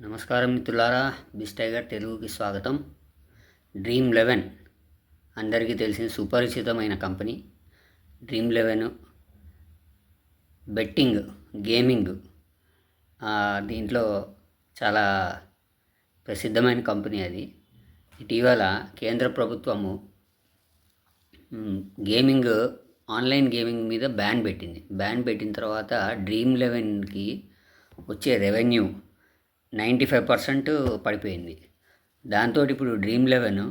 నమస్కారం మిత్రులారా బిస్ టైగర్ తెలుగుకి స్వాగతం. డ్రీమ్ లెవెన్ అందరికీ తెలిసిన సుపరిచితమైన company. Dream Eleven betting gaming దీంట్లో చాలా ప్రసిద్ధమైన కంపెనీ అది. ఇటీవల కేంద్ర ప్రభుత్వము గేమింగ్ ఆన్లైన్ గేమింగ్ మీద బ్యాన్ పెట్టింది. బ్యాన్ పెట్టిన తర్వాత డ్రీమ్ లెవెన్కి వచ్చే రెవెన్యూ నైంటీ ఫైవ్ పర్సెంట్ పడిపోయింది. దాంతో ఇప్పుడు డ్రీమ్ లెవెన్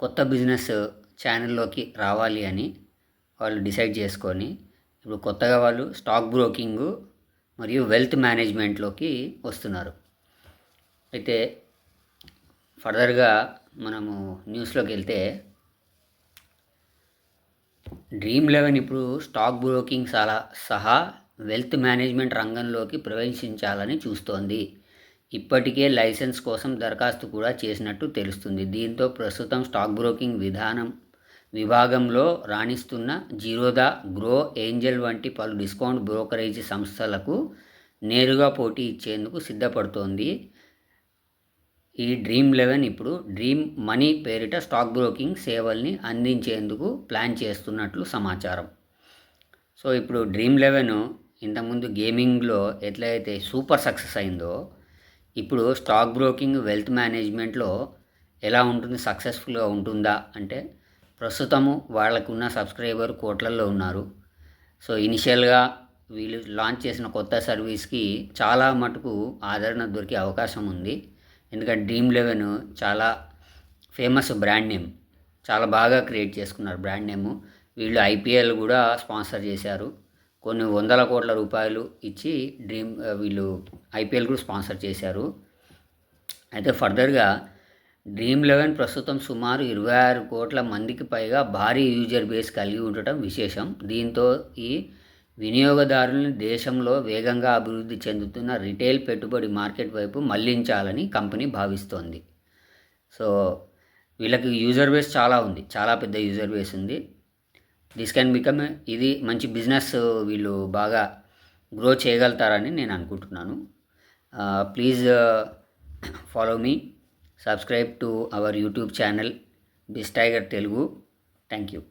కొత్త బిజినెస్ ఛానల్లోకి రావాలి అని వాళ్ళు డిసైడ్ చేసుకొని ఇప్పుడు కొత్తగా వాళ్ళు స్టాక్ బ్రోకింగ్ మరియు వెల్త్ మేనేజ్మెంట్లోకి వస్తున్నారు. అయితే ఫర్దర్గా మనము న్యూస్లోకి వెళ్తే డ్రీమ్ లెవెన్ ఇప్పుడు స్టాక్ బ్రోకింగ్ సలా సహా వెల్త్ మేనేజ్మెంట్ రంగంలోకి ప్రవేశించాలని చూస్తోంది. ఇప్పటికే లైసెన్స్ కోసం దరఖాస్తు కూడా చేసినట్టు తెలుస్తుంది. దీంతో ప్రస్తుతం స్టాక్ బ్రోకింగ్ విధానం విభాగంలో రాణిస్తున్న జీరోదా గ్రో ఏంజల్ వంటి పలు డిస్కౌంట్ బ్రోకరేజ్ సంస్థలకు నేరుగా పోటీ ఇచ్చేందుకు సిద్ధపడుతోంది. ఈ డ్రీమ్ లెవెన్ ఇప్పుడు డ్రీమ్ మనీ పేరిట స్టాక్ బ్రోకింగ్ సేవల్ని అందించేందుకు ప్లాన్ చేస్తున్నట్లు సమాచారం. సో ఇప్పుడు డ్రీమ్ లెవెన్ ఇంతకుముందు గేమింగ్లో ఎట్లయితే సూపర్ సక్సెస్ అయిందో ఇప్పుడు స్టాక్ బ్రోకింగ్ వెల్త్ మేనేజ్మెంట్లో ఎలా ఉంటుంది? సక్సెస్ఫుల్గా ఉంటుందా? అంటే ప్రస్తుతము వాళ్ళకున్న సబ్స్క్రైబర్ కోట్లల్లో ఉన్నారు. సో ఇనిషియల్గా వీళ్ళు లాంచ్ చేసిన కొత్త సర్వీస్కి చాలా మటుకు ఆదరణ దొరికే అవకాశం ఉంది. ఎందుకంటే డ్రీమ్ లెవెన్ చాలా ఫేమస్ బ్రాండ్ నేమ్. చాలా బాగా క్రియేట్ చేసుకున్నారు బ్రాండ్ నేమ్. వీళ్ళు ఐపీఎల్ కూడా స్పాన్సర్ చేశారు. కొన్ని వందల కోట్ల రూపాయలు ఇచ్చి డ్రీమ్ వీళ్ళు ఐపీఎల్ కూడా స్పాన్సర్ చేశారు. అయితే ఫర్దర్గా డ్రీమ్ లెవెన్ ప్రస్తుతం సుమారు ఇరవై ఆరు కోట్ల మందికి పైగా భారీ యూజర్ బేస్ కలిగి ఉండటం విశేషం. దీంతో ఈ వినియోగదారులను దేశంలో వేగంగా అభివృద్ధి చెందుతున్న రిటైల్ పెట్టుబడి మార్కెట్ వైపు మళ్ళించాలని కంపెనీ భావిస్తోంది. సో వీళ్ళకి యూజర్ బేస్ చాలా ఉంది. చాలా పెద్ద యూజర్ బేస్ ఉంది. దిస్ కెన్ బికమ్ ఇది మంచి బిజినెస్ వీళ్ళు బాగా గ్రో చేయగలుగుతారని నేను అనుకుంటున్నాను. Uh, please uh, follow me, subscribe to our YouTube channel, Bistiger Telugu. Thank you.